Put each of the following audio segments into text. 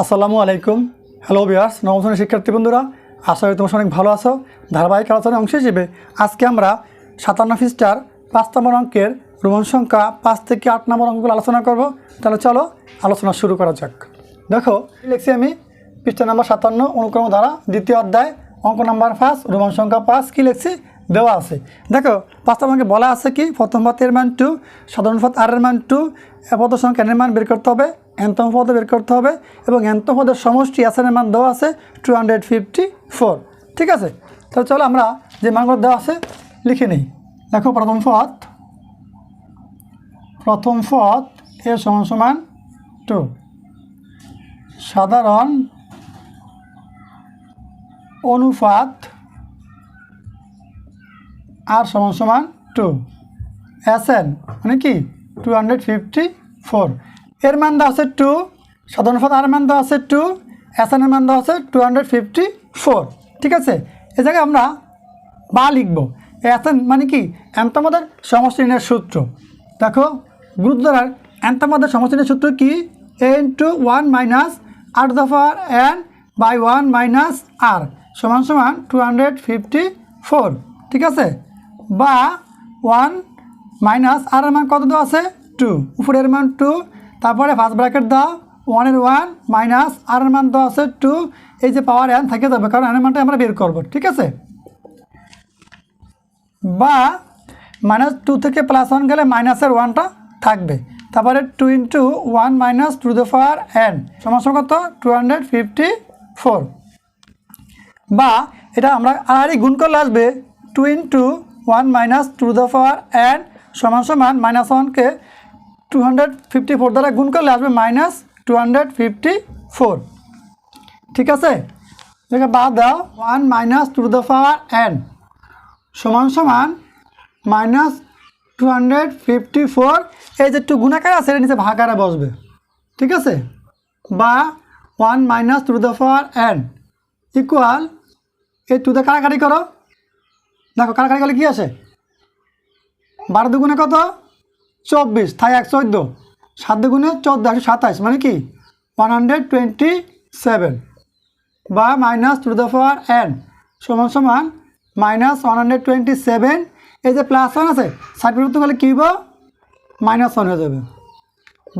আসসালামু আলাইকুম। হ্যালো বিয়ার্স নবম শিক্ষার্থী বন্ধুরা, আশা করি তোমার অনেক ভালো আছো। ধারাবাহিক আলোচনার অংশ হিসেবে আজকে আমরা সাতান্ন পৃষ্ঠার পাঁচ নম্বর অঙ্কের রোমন সংখ্যা পাঁচ থেকে আট নম্বর অঙ্কগুলো আলোচনা করব। তাহলে চলো আলোচনা শুরু করা যাক। দেখো লিখছি আমি? পৃষ্ঠা নাম্বার সাতান্ন, অনুক্রম দ্বারা, দ্বিতীয় অধ্যায়, অঙ্ক নাম্বার পাঁচ রোমন সংখ্যা পাঁচ, কী লিখছি? দেওয়া আছে। দেখো, পাঁচটা অঙ্কে বলা আছে কি? প্রথম পথ এর মান টু সাধারণ পথ আর এর মান টু পদ সংখ্যা এর মান বের করতে হবে এন্তম পদে বের করতে হবে এবং এন্তম পদের সমষ্টি এসের মান দেওয়া আছে টু হান্ড্রেড ফিফটি ফোর ঠিক আছে? তাহলে চলো আমরা যে মানগুলো দেওয়া আছে, লিখে নিই। দেখো, প্রথম পথ প্রথম পথ এ সমান সমান টু সাধারণ অনুপাত আর সমান সমান টু এস এন মানে কি? টু হান্ড্রেড ফিফটি ফোর এর মান দেওয়া আছে টু সাধারণ পদ আর মান দেওয়া আছে টু এস এর মান দেওয়া আছে টু হান্ড্রেড ফিফটি ফোর ঠিক আছে? এ জায়গায় আমরা বা লিখব। এস এন মানে কি? অ্যান্তমাদের সমষ্টিনের সূত্র। দেখো গুরুদ্বারার অ্যান্তমাদের সমষ্টিনের সূত্র কি? এন টু ওয়ান মাইনাস আট power n by one minus r সমান সমান টু হান্ড্রেড ফিফটি ফোর ঠিক আছে? বা ওয়ান মাইনাস আর মান কত দেওয়া আছে? টু। উপরের মান টু। তারপরে ফার্স্ট ব্র্যাকেট দাও। ওয়ানের ওয়ান মাইনাস আর মান দেওয়া আছে টু। এই যে পাওয়ার এন থেকে যাবে, কারণ এনের মানটা আমরা বের করব, ঠিক আছে? বা মাইনাস টু থেকে প্লাস ওয়ান গেলে মাইনাসের ওয়ানটা থাকবে। তারপরে two into one minus two the power n সমস্যা কত? টু হান্ড্রেড ফিফটি ফোর বা এটা আমরা আর গুণ করলে আসবে two into one minus two the power n সমান সমান মাইনাস ওয়ানকে টু হান্ড্রেড ফিফটি ফোর দ্বারা গুণ করলে আসবে minus two hundred fifty four ঠিক আছে? দেখে বাদ দাও one minus two the power n সমান সমান minus two hundred fifty four এই যে টু গুণাকার আছে এটা নিচে ভাগারে বসবে। ঠিক আছে? বা one minus two the power n equal এই টু দ্য কাটাকাটি করো। দেখো কাটাকাটি করলে কী আছে? বারো দুগুণে কত? চব্বিশ থাই এক চোদ্দ। সাত দুগুণে চোদ্দ, একশো সাতাশ মানে কি? ওয়ান হান্ড্রেড টোয়েন্টি সেভেন বা minus two the power n সমান সমান minus one hundred twenty seven. এই যে প্লাস ওয়ান আছে ষাট বিভক্ত করলে কী মাইনাস ওয়ান হয়ে যাবে।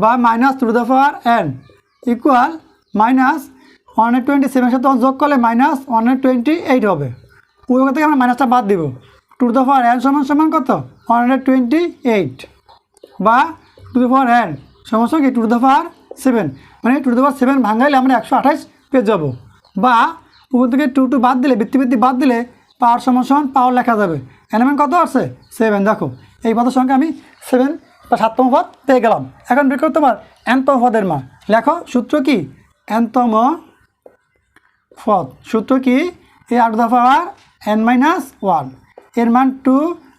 বা minus two the power n equal minus one hundred twenty seven সাথে যোগ করলে minus one hundred twenty eight হবে। পুরো থেকে আমরা মাইনাসটা বাদ দিব। টু দ্য পাওয়ার এন সমান সমান কত? ওয়ান হান্ড্রেড টোয়েন্টি এইট বা টু দ্য পাওয়ার এন সমান কি? টু দ্য পাওয়ার সেভেন মানে টু দ্য পাওয়ার সেভেন ভাঙাইলে আমরা একশো আঠাশ পেয়ে যাব। বা উপর থেকে টু টু বাদ দিলে, বৃত্তি বৃত্তি বাদ দিলে পাওয়ার সমান সমান পাওয়ার লেখা যাবে। এলিমেন্ট কত আছে সেভেন দেখো, এই পদের সঙ্গে আমি সেভেন বা সাততম পদ পেয়ে গেলাম। এখন বের করো তোমার এনতম পদের মান। লেখো, সূত্র কি? এনতম পদ। সূত্র কি? এ আর দা পাওয়ার এন মাইনাস ওয়ানের মান টু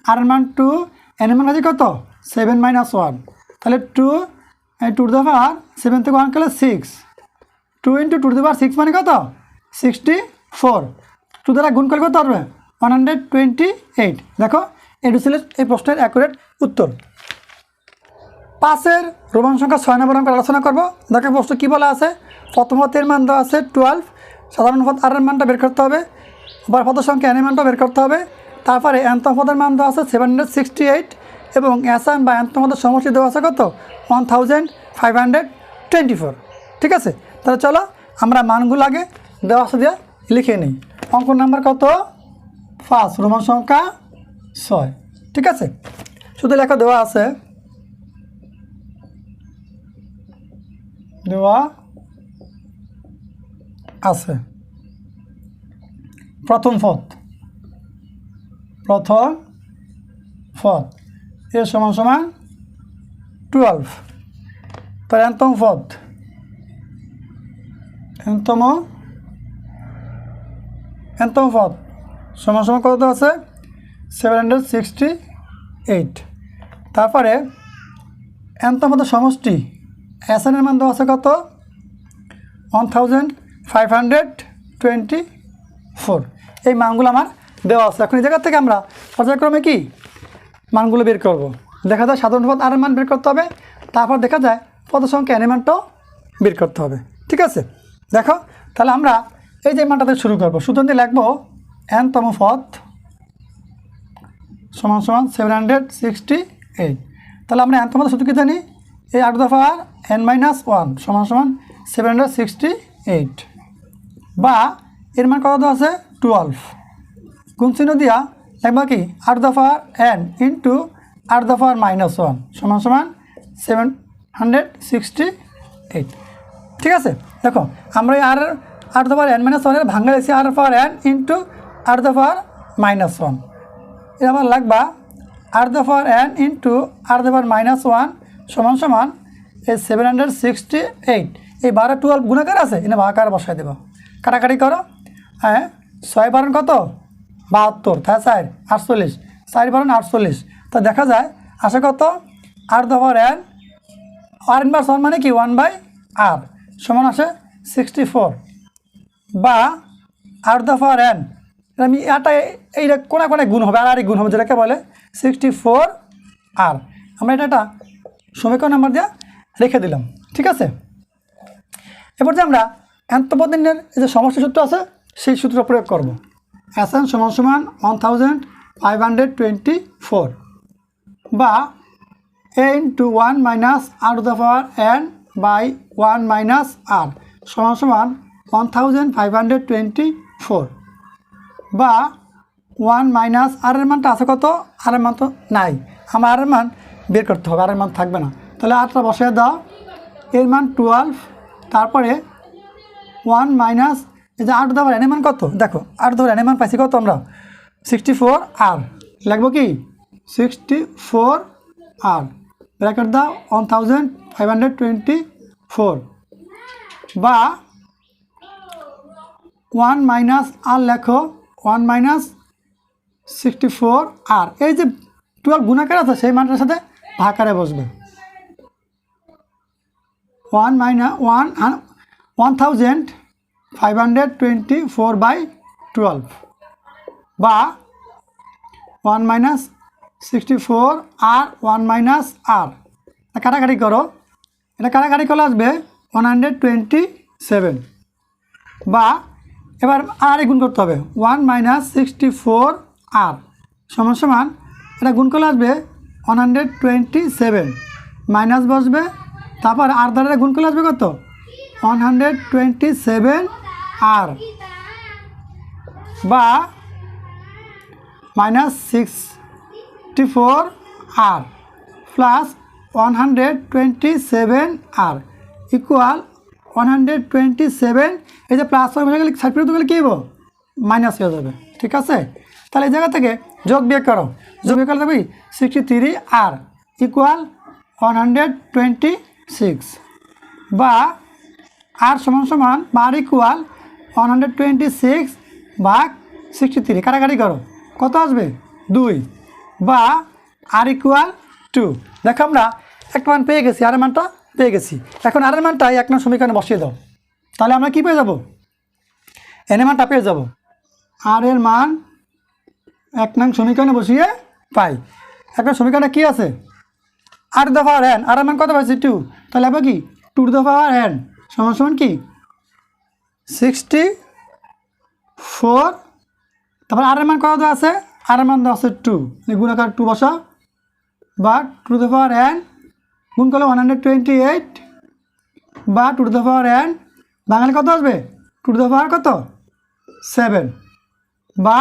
আর এর মান টু এন এর মান আছে কত? সেভেন মাইনাস ওয়ান তাহলে two two the power seven থেকে ওয়ান করলে six two into two the power six মানে কত? সিক্সটি ফোর টু দ্বারা গুণ করে কত হবে ওয়ান হান্ড্রেড টোয়েন্টি এইট দেখো এটু ছিল এই প্রশ্নের অ্যাকুরেট উত্তর। পাঁচের রোমান সংখ্যা ছয় নম্বর অঙ্ক আলোচনা করব। দেখো প্রশ্ন কী বলা আছে? প্রথম পথের মান দেওয়া আছে টুয়েলভ সাধারণ পথ আর এর মানটা বের করতে হবে। আবার পদের সংখ্যা এন মানটা বের করতে হবে। তারপরে অ্যান্তম পদের মান দেওয়া আছে সেভেন হান্ড্রেড সিক্সটি এইট এবং অ্যাসান বা অ্যান্তম পদের সমষ্টি দেওয়া আছে কত? One thousand five hundred twenty four ঠিক আছে? তাহলে চলো আমরা মানগুলো আগে দেওয়া আছে দিয়ে লিখে নিই। অঙ্ক নাম্বার কত? পাঁচ, রোমান সংখ্যা ছয়। ঠিক আছে? শুধু লেখা, দেওয়া আছে। দেওয়া আছে। প্রথম পথ প্রথম পথ এর সমান সমান টুয়েলভ তার এনতম পথ এনতম এনতম পথ সমান সমান কত আছে? সেভেন হান্ড্রেড সিক্সটি এইট তারপরে এনতম পথের সমষ্টি এসএনের মান দেওয়া আছে কত? One thousand five hundred twenty four এই মানগুলো আমার দেওয়া আছে। এখন এই জায়গা থেকে আমরা পর্যায়ক্রমে কি মানগুলো বের করব। দেখা যায় সাধারণ পদ আর মান বের করতে হবে। তারপর দেখা যায় পদ সংখ্যা এনের মানটাও বের করতে হবে। ঠিক আছে? দেখো, তাহলে আমরা এই যে মানটাতে শুরু করব। সুতরাং দিয়ে লিখব এনতম পথ সমান সমান সেভেন হান্ড্রেড সিক্সটি এইট তাহলে আমরা এনতম সূত্র কি জানি? এই আট দফা আর এন মাইনাস ওয়ান সমান সমান সেভেন হান্ড্রেড সিক্সটি এইট বা এর মান কত আছে? টুয়েলভ গুণ চিহ্ন দিয়া লিখবা কি আট দফা এন ইন্টু আট দফা মাইনাস ওয়ান সমান সমান সেভেন হান্ড্রেড সিক্সটি এইট ঠিক আছে? দেখো, আমরা আর আট দফার এন মাইনাস ওয়ানের ভাঙা দিয়েছি আর পাওয়ার এন ইন্টু আট দফার মাইনাস ওয়ান এটা আমার লাগবা আর দফার এন ইন্টু আর দফার মাইনাস ওয়ান সমান সমান এই সেভেন হান্ড্রেড সিক্সটি এইট এই বারো টুয়েলভ গুণাকার আছে, এনে ভাগাকার বসাই দেবো। কাটাকাটি করো হ্যাঁ? ছয় বারণ কত? বাহাত্তর। তাই চার, আটচল্লিশ। চার বারণ আটচল্লিশ। তা দেখা যায়, আসে কত? আর দফার এন আর ইনভার্স ওয়ান মানে কি? ওয়ান বাই আর সমান আসে সিক্সটি ফোর। বা আর দফা এন। আমি এটা এইটা কোনা কোনায় গুণ হবে, আর আর গুণ হবে, যেটাকে বলে সিক্সটি ফোর আর। আমরা এটা একটা সমীকরণ নাম্বার দিয়ে রেখে দিলাম। ঠিক আছে? এরপর যে আমরা অ্যান্তপদিনের যে সমস্যা সূত্র আছে সেই সূত্র প্রয়োগ করব। এন সমান সমান one thousand five hundred twenty four বা n two one minus r two the power n by one minus r সমান সমান one thousand five hundred twenty four বা ওয়ান মাইনাস আর এর মানটা আছে কত? আর এর মান তো নাই। আমার আর মান বের করতে হবে আর মান থাকবে না। তাহলে আটটা বসিয়ে দাও। এর মান টুয়েলভ তারপরে ওয়ান মাইনাস এই যে আট দেওয়ার এনে মান কত? দেখো আট দেওয়ার এনে মান পাইছি কত আমরা? সিক্সটি ফোর আর লিখব কি? সিক্সটি ফোর আর ব্র্যাকেট দাও one thousand five hundred twenty four বা ওয়ান মাইনাস আর লেখো one minus sixty four r এই যে টুয়েলভ গুণাকার আছে, সেই মানটার সাথে ভাকারে বসবে। One minus one one thousand five hundred twenty four by twelve বা one minus sixty four r one minus r কাটাকাটি করো। এটা কাটাকাটি করলে আসবে ওয়ান হান্ড্রেড টোয়েন্টি সেভেন বা এবার আর গুণ করতে হবে। One minus sixty four r সমান সমান এটা গুণ করলে আসবে one hundred twenty seven minus বসবে। তারপর আর দ্বারা গুণ করলে আসবে কত? One hundred twenty seven r বা minus sixty four r plus one hundred twenty seven r equal one hundred twenty seven এই যে প্লাস হয়ে গেলে সাইড পেরোতে গেলে কী হব মাইনাস হয়ে যাবে, ঠিক আছে? তাহলে এই জায়গা থেকে যোগ বিয়োগ করো। যোগ বিয়োগ করলে দেখবি sixty three r equal one hundred twenty six বা আর সমান সমান বা r equal one hundred twenty six ভাগ সিক্সটি থ্রি কাটাকাটি করো। কত আসবে? দুই বা আর ইকুয়াল টু দেখো আমরা একটা মান পেয়ে গেছি আর মানটা পেয়ে গেছি। এখন আর মানটা এক নং সমীকরণে বসিয়ে দাও। তাহলে আমরা কি পেয়ে যাব? এনে মানটা পেয়ে যাব। আর এর মান এক নং সমীকরণে বসিয়ে পাই। একটা সমীকরণে কী আছে? আর দফা আর এন আর মান কত পাইছি? টু তাহলে হবে কি? টু দফা আর এন সমান সমান কি? সিক্সটি ফোর তারপর আর মান কত আছে? আর মান দেওয়া আছে টু গুণাকার টু বসা বা টু দ্য পাওয়ার এন গুণ করলে ওয়ান হান্ড্রেড টোয়েন্টি এইট বা টু দ্য পাওয়ার এন বাঙালি কত আসবে? টু দ্য পাওয়ার কত? সেভেন বা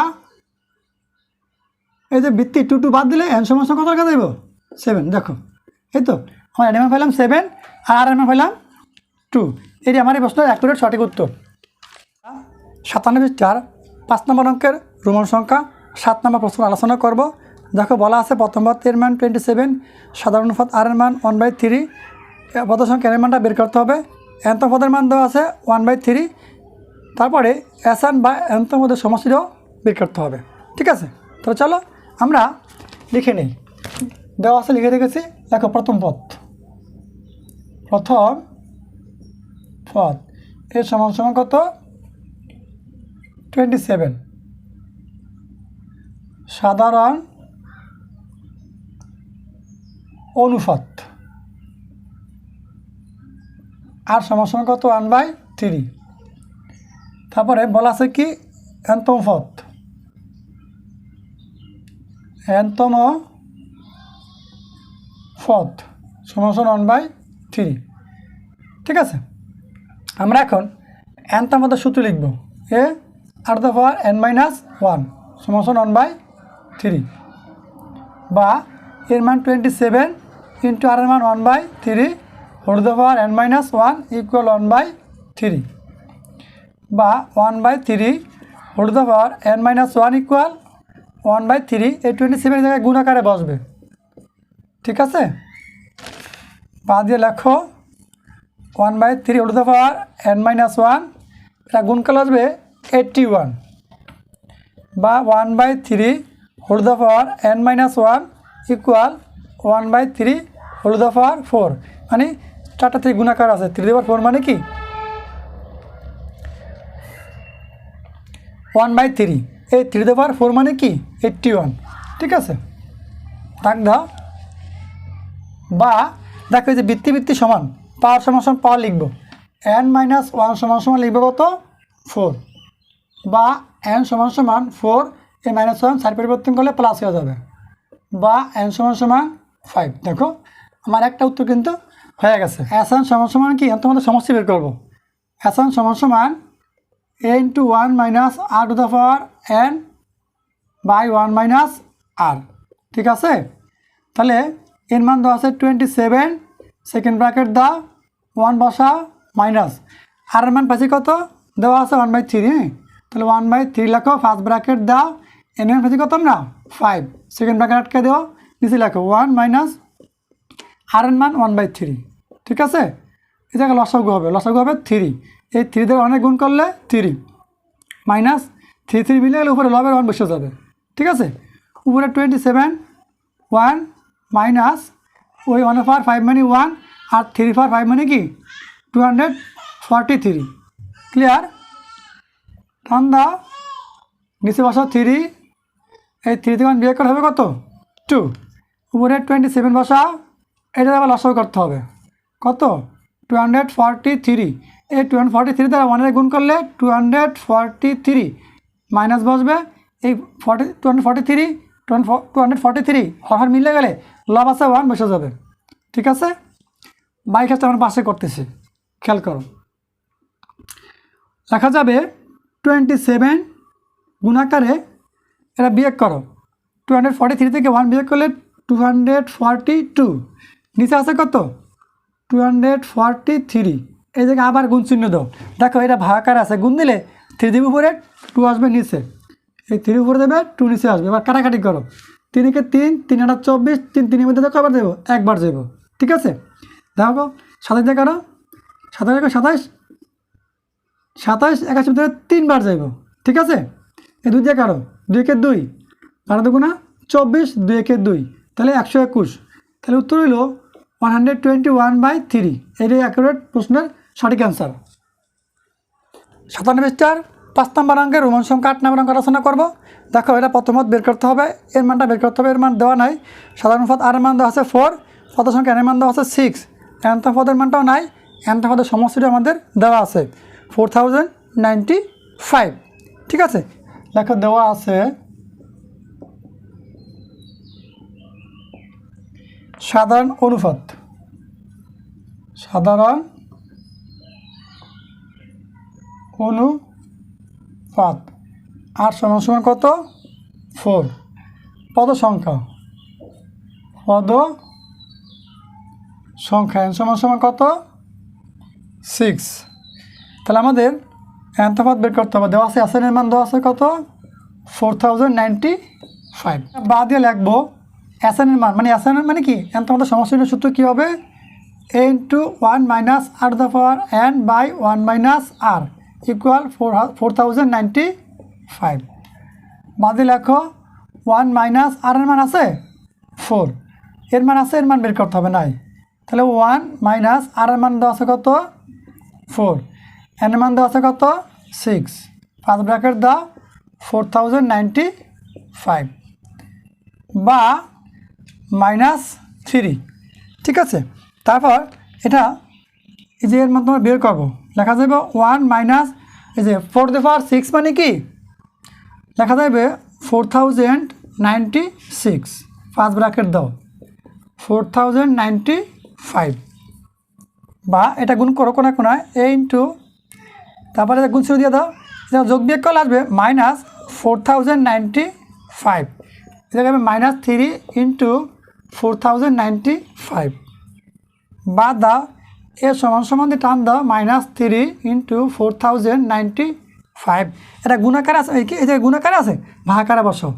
এই যে বৃত্তি টু টু বাদ দিলে এন সমস্যা কত টাকা দেব? সেভেন দেখো, এই তো, আমার এম পেলাম সেভেন আর আর এম পেলাম টু। এটি আমার এই প্রশ্নের অ্যাকুরেট সঠিক উত্তর। সাতানব্বই চার, পাঁচ নম্বর অঙ্কের রোমান সংখ্যা, সাত নম্বর প্রশ্ন আলোচনা করব। দেখো, বলা আছে প্রথম পদ এর মান টোয়েন্টি সেভেন সাধারণ পদ আর এর মান ওয়ান বাই থ্রি পদ সংখ্যা এর মানটা বের করতে হবে। এন্ত পদের মান দেওয়া আছে ওয়ান বাই থ্রি তারপরে অ্যাসান বা এন্ত মধ্যে সমষ্টিটাও বের করতে হবে। ঠিক আছে? তো চলো, আমরা লিখে নিই। দেওয়া আছে, লিখে রেখেছি। দেখো, প্রথম পথ প্রথম পদ। এর সমান সমান কত? টোয়েন্টি সেভেন সাধারণ অনুপাত। আর সমান সমান কত? ওয়ান বাই থ্রি তারপরে বলা আছে কি? এনতম পথ এনতম পথ সমান সমান ওয়ান বাই থ্রি ঠিক আছে? আমরা এখন এনতার মধ্যে সূত্র লিখব। A r the power n minus one সমান ওয়ান বাই থ্রি বা এর মান টোয়েন্টি সেভেন ইন্টু আর এর মান one by three whole the power n minus one equal one by three বা one by three whole the power n minus one equal one by three এই twenty seven জায়গায় গুণ আকারে বসবে। ঠিক আছে? বা দিয়ে লেখো one by three whole the power n minus one এটা গুণকাল আসবে এইটটি ওয়ান বা one by three whole the power n minus one equal one by three whole the power four মানে চারটা থেকে গুণাকার আছে থ্রি দেওয়ার ফোর মানে কি? ওয়ান বাই থ্রি, এই থ্রি দ্য পাওয়ার ফোর মানে কি? এইটটি ওয়ান ঠিক আছে? দাগ দাও। বা দেখো যে বৃত্তি বৃত্তি সমান পাওয়ার সমান সমান পাওয়ার লিখব। এন মাইনাস ওয়ান সমান সমান লিখব কত? ফোর বা এন সমান সমান four a minus one side পরিবর্তন করলে প্লাস হয়ে যাবে। বা এন সমান সমান ফাইভ দেখো, আমার একটা উত্তর কিন্তু হয়ে গেছে। এস এন সমান সমান কি? তোমাদের সমস্যা বের করব। এস এন সমান সমান a into one minus r two the power n by one minus r ঠিক আছে? তাহলে এর মান দেওয়া আছে টোয়েন্টি সেভেন সেকেন্ড ব্র্যাকেট দা ওয়ান বসা মাইনাস আর মান পাচ্ছি কত? দেওয়া আছে ওয়ান বাই থ্রি হ্যাঁ? তাহলে ওয়ান বাই থ্রি লেখো ফার্স্ট ব্র্যাকেট দাও এন এর পাচ্ছি কত না ফাইভ সেকেন্ড ব্র্যাকেট আটকে দেও, নিচে লেখো ওয়ান মাইনাস আর এর মান ওয়ান বাই থ্রি ঠিক আছে? এই জায়গায় লসাগু হবে লসাগু হবে থ্রি এই থ্রি অনেক গুণ করলে থ্রি মাইনাস থ্রি থ্রি মিলে গেলে উপরে লবের ওয়ান বসে যাবে, ঠিক আছে? উপরে টোয়েন্টি সেভেন ওয়ান মাইনাস ওই ওয়ান ফার ফাইভ মানে ওয়ান আর থ্রি ফার ফাইভ মানে কি? Two hundred forty three clear টান দাও নিচে বসা থ্রি এই থ্রি থেকে বিয়ে করে হবে কত? টু উপরে টোয়েন্টি সেভেন বসাও। এটা আবার লসাও করতে হবে। কত? টু হান্ড্রেড ফর্টি থ্রি এই টু হান্ড্রেড ফর্টি থ্রি দ্বারা ওয়ানের গুণ করলে two hundred forty three minus বসবে। এই forty two hundred forty three two hundred forty three হর মিলে গেলে লাভ আছে ওয়ান বসে যাবে। ঠিক আছে? বাইক আসতে আমার পাশে করতেছি। খেয়াল করো। লেখা যাবে টোয়েন্টি সেভেন গুণাকারে এটা বিয়োগ করো। টু হান্ড্রেড ফর্টি থ্রি থেকে ওয়ান বিয়োগ করলে টু হান্ড্রেড ফর্টি টু নিচে আছে কত? টু হান্ড্রেড ফর্টি থ্রি এই জায়গায় আবার গুণ চিহ্ন দাও। দেখো এটা ভাগাকার আছে। গুণ দিলে থ্রি দিবি উপরে টু আসবে নিচে। এই থ্রি উপরে দেবে টু নিচে আসবে। এবার কাটাকাটি করো। তিনকে তিন তিন আটা চব্বিশ, তিন তিনের মধ্যে কবার দেবো? একবার দেবো। ঠিক আছে? দেখো সাতাশ দিয়ে কারও সাতাশ দেখো সাতাশ সাতাশ একাশি মধ্যে তিনবার যাইব ঠিক আছে? এই দুই দিয়ে কারও দুই একে দুই, বারো দুগুণা চব্বিশ দুই একে দুই। তাহলে একশো একুশ। তাহলে উত্তর হইল one hundred twenty one by three এটাই অ্যাকুরেট প্রশ্নের সঠিক অ্যান্সার সাতান্ন স্টার পাঁচ নম্বর অঙ্কের রোমান সংখ্যা আট নম্বর অঙ্ক আলোচনা করব। দেখো, এটা প্রথমত বের করতে হবে। এর মানটা বের করতে হবে, এর মান দেওয়া নাই। সাধারণ পদ আর মান দেওয়া আছে ফোর পদ সংখ্যা এর মান দেওয়া আছে সিক্স এনতা পদের মানটাও নাই এনতা পদের সমস্যাটা আমাদের দেওয়া আছে। ফোর থাউজেন্ড নাইনটি ফাইভ ঠিক আছে? দেখো, দেওয়া আছে সাধারণ অনুপাত। সাধারণ অনুপাত আর সমান সমান কত? ফোর। পদ সংখ্যা। পদ সংখ্যা এন সমান সমান কত? সিক্স তাহলে আমাদের অ্যান্থপাত বের করতে হবে। দেওয়া আছে আসেনের মান দেওয়া আছে কত? ফোর থাউজেন্ড নাইনটি ফাইভ বা দিয়ে লিখব অ্যাসেনের মান মানে অ্যাসেনের মানে কি? অ্যান্থপাতের সমস্যার সূত্র কী হবে? A into one minus r the power n by one minus r equal four four thousand ninety five বাদে লেখো ওয়ান মাইনাস আর এর মান আছে? ফোর এর মান আছে, এর মান বের করতে হবে নাই। তাহলে ওয়ান মাইনাস আর এর মান দেওয়া আছে কত? ফোর এর মান দেওয়া আছে কত? সিক্স পাঁচ ব্র্যাকেট দাও ফোর থাউজেন্ড নাইনটি ফাইভ বা মাইনাস থ্রি ঠিক আছে? তারপর এটা এই যে এর মাধ্যমে বের করব। লেখা যাবে ওয়ান মাইনাস এই যে ফোর দ্য পাওয়ার সিক্স মানে কি? লেখা যাবে ফোর থাউজেন্ড নাইনটি সিক্স পাঁচ ব্র্যাকেট দাও ফোর থাউজেন্ড নাইনটি ফাইভ বা এটা গুণ করো কোনা কোনায় এ ইন্টু তারপরে এটা গুণ শুরু দিয়ে দাও এটা যোগ বিয়োগ করলে আসবে minus four thousand ninety five এটাকে হবে minus three into four thousand ninety five বা দাও এ সমান সমান দিয়ে টান দাও minus three into four thousand ninety five এটা গুণাকার আছে, এই যে গুণাকার আছে? ভাগাকারে বসো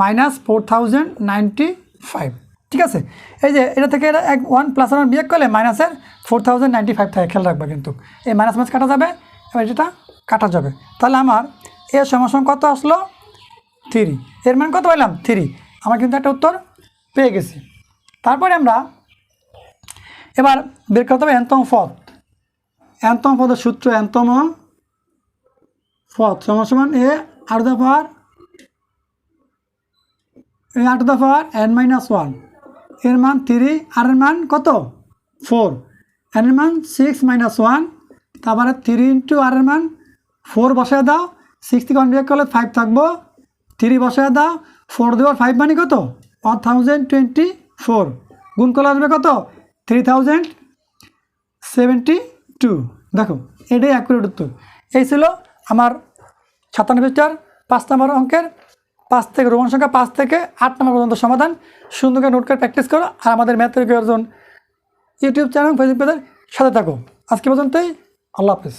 minus four thousand ninety five ঠিক আছে? এই যে এটা থেকে এটা এক ওয়ান প্লাস ওয়ান বিয়োগ করলে মাইনাসের ফোর থাউজেন্ড নাইনটি ফাইভ থাকে, খেয়াল রাখবে কিন্তু। এই মাইনাস মাইনাস কাটা যাবে, এবার এটা কাটা যাবে। তাহলে আমার এর সমান কত আসলো? থ্রি এর মান কত পাইলাম? থ্রি আমার কিন্তু একটা উত্তর পেয়ে গেছি। তারপরে আমরা এবার বের করতে হবে এন্তম পদ। এন্তম পদের সূত্র এন্তম পদ। সমান সমান এ, আট power a the power n minus one. এর মান থ্রি, আর এর মান কত? ফোর। এন এর মান সিক্স মাইনাস ওয়ান। তারপরে থ্রি ইন্টু আর এর মান ফোর বসায় দাও। সিক্স থেকে ওয়ান করলে ফাইভ থাকব। থ্রি বসায় দাও। ফোর দেওয়ার ফাইভ মানে কত? One thousand twenty four. গুণ করলে আসবে কত? থ্রি থাউজেন্ড সেভেন্টি টু দেখো, এটাই অ্যাকুরেট উত্তর। এই ছিল আমার সাতানব্বই চার পাঁচ নম্বর অঙ্কের, পাঁচ থেকে রোমান সংখ্যা, পাঁচ থেকে আট নম্বর পর্যন্ত সমাধান। সুন্দর করে নোট করে প্র্যাকটিস করো আর আমাদের ম্যাথের অর্জন ইউটিউব চ্যানেল ফেসবুক পেজের সাথে থাকো। আজকে পর্যন্তই, আল্লাহ হাফিজ।